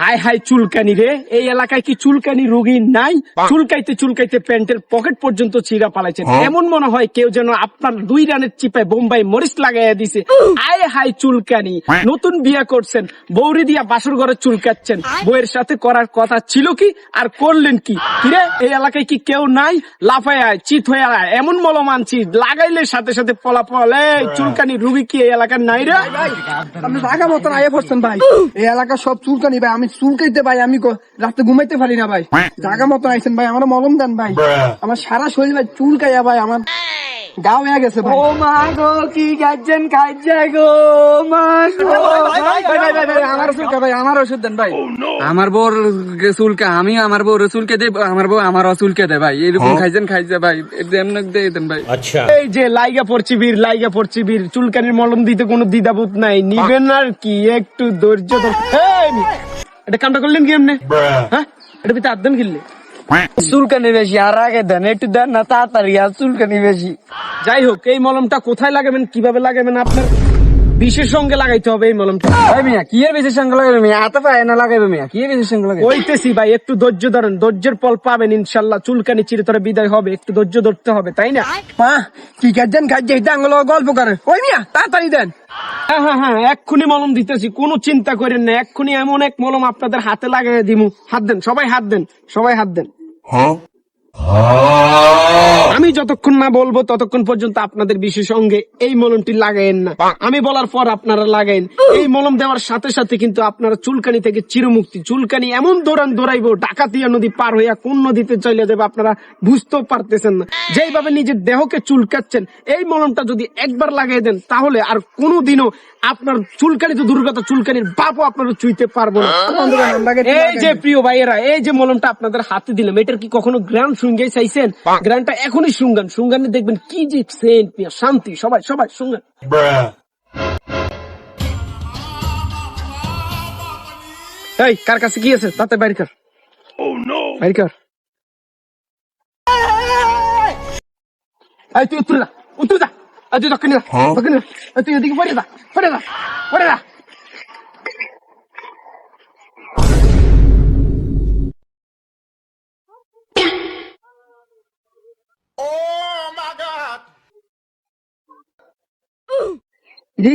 High high চুলকানি রে। এই এলাকায় কি চুলকানি রোগী নাই? চুলকাইতে চুলকাইতে প্যান্টের পকেট পর্যন্ত চিরা পালাইছেন। এমন মনে হয় কেউ যেন আপনার দুই রানের চিপায় বোম্বাই মরিচ লাগাইয়া দিছে। আয় হাই চুলকানি। নতুন বিয়ে করছেন বৌরি দিয়া বাসর ঘরে চুলকাচ্ছেন। বউয়ের সাথে করার কথা ছিল কি? আর করলেন কি? কিরে এই এলাকায় কি কেউ নাই? লাফায় আয় চিত হয়ে আয়। এমন মলম আনছি লাগাইলে সাথে সাথে পলাপল এই চুলকানি রুগী কি এই এলাকার নাই রে? আপনি জায়গা মতন আয়ে পড়ছেন ভাই। এই এলাকা সব চুলকানি ভাই আমি চুলকাইতে ভাই আমি রাতে ঘুমাইতে পারি না ভাই। জায়গা মতন আইছেন ভাই আমার মলম দেন ভাই। আমার সারা শরীর ভাই চুলকাইয়া ভাই আমার গা হয়ে গেছে ভাই। ও মা গো কি গাইছেন খাইছে গো মা গো। ভাই, ভাই, ভাই, ভাই, আমার চুলকা ভাই আমার ওষুধ দেন ভাই। আমার বউর চুলকে আমি আমার বউর চুলকে দেই আমার বউ আমার চুলকে দেয় ভাই। এরকম খাইছেন খাইছে ভাই এমন দিয়ে দেন ভাই। এই যে লাইগা পড়ছি বীর লাইগা পড়ছি বীর চুলকানির মলম দিতে কোনো দ্বিধাবোধ নাই। নিবেন আর কি একটু ধৈর্য ধর। এই, এটা কামটা করলেন কি এমনি হ্যাঁ? এটা পিতা আধ খেললে কিনলে চুলকানি বেশি আর আগে দেন একটু দেন না তাড়াতাড়ি আর চুলকানি বেশি যাই হোক এই মলমটা কোথায় লাগাবেন কীভাবে লাগাবেন আপনার? বিশের সঙ্গে লাগাইতে হবে এই মলমটা। ভাই মিয়া কি এর বেশি সঙ্গে লাগাবে মিয়া? হাতে পায়ে না লাগাবে মিয়া কি এর সঙ্গে লাগাবে ওইতেছি ভাই একটু ধৈর্য ধরেন ধৈর্যের ফল পাবেন ইনশাল্লাহ চুলকানি চিরতরে বিদায় হবে একটু ধৈর্য ধরতে হবে তাই না? মা কি খাচ্ছে এটা আঙ্গুলো গল্প করে। ওই মিয়া তাড়াতাড়ি দেন। হ্যাঁ হ্যাঁ হ্যাঁ এক্ষুনি মলম দিতেছি কোনো চিন্তা করেন না এক্ষুনি এমন এক মলম আপনাদের হাতে লাগাই দিমু। হাত দেন সবাই হাত দেন সবাই হাত দেন। আমি যতক্ষণ না বলব ততক্ষণ পর্যন্ত আপনাদের বিশেষ সঙ্গে এই মলমটি লাগাইন না। আমি বলার পর আপনারা লাগাইন এই মলম দেওয়ার সাথে সাথে কিন্তু আপনারা চুলকানি থেকে চিরমুক্তি। চুলকানি এমন দৌড়ান দৌড়াইবো ডাকাতিয়া নদী পার হইয়া কোন নদীতে চলে যাবে আপনারা বুঝতেও পারতেছেন না। যেইভাবে নিজের দেহকে চুলকাচ্ছেন এই মলমটা যদি একবার লাগাই দেন তাহলে আর কোনোদিনও আপনার চুলকানি তো দুর্গত চুলকানির বাপও আপনারা চুইতে পারব না। এই যে প্রিয় ভাইয়েরা এই যে মলমটা আপনাদের হাতে দিলাম এটার কি কখনো গ্রাম শুঙ্গে চাইছেন। গ্রামটা এখনই শুঙ্গান। শুঙ্গানে দেখবেন কি যে সেন্ট শান্তি সবাই সবাই শুঙ্গান। এই কার কাছে কি আছে? তাতে বাইর কর। বাইর কর। এই তুই উত্তর যা উত্তর যা তুই দক্ষিণে যা দক্ষিণে এই তুই এদিকে পড়ে যা। পড়ে যা। পড়ে যা। জি?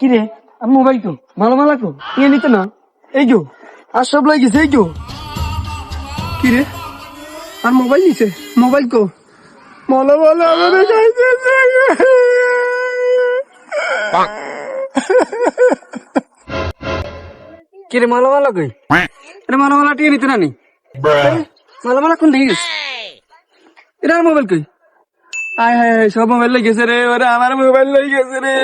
কি রে? আমার মোবাইল তো মালা মালা তো নিয়ে নিতে না? এই যো আর সব লাগিয়েছে এই যো কি রে? আর মোবাইল নিছে? মোবাইল কো? মলা মলা আমাদের কি রে মালা মালা কই? আরে মালা মালা টিয়ে নিতে নানি মালা মালা কোন দিকে গেছে এটা মোবাইল কই? আয় হায় সব মোবাইল লই গেছে রে, ওরা আমার মোবাইল লই রে।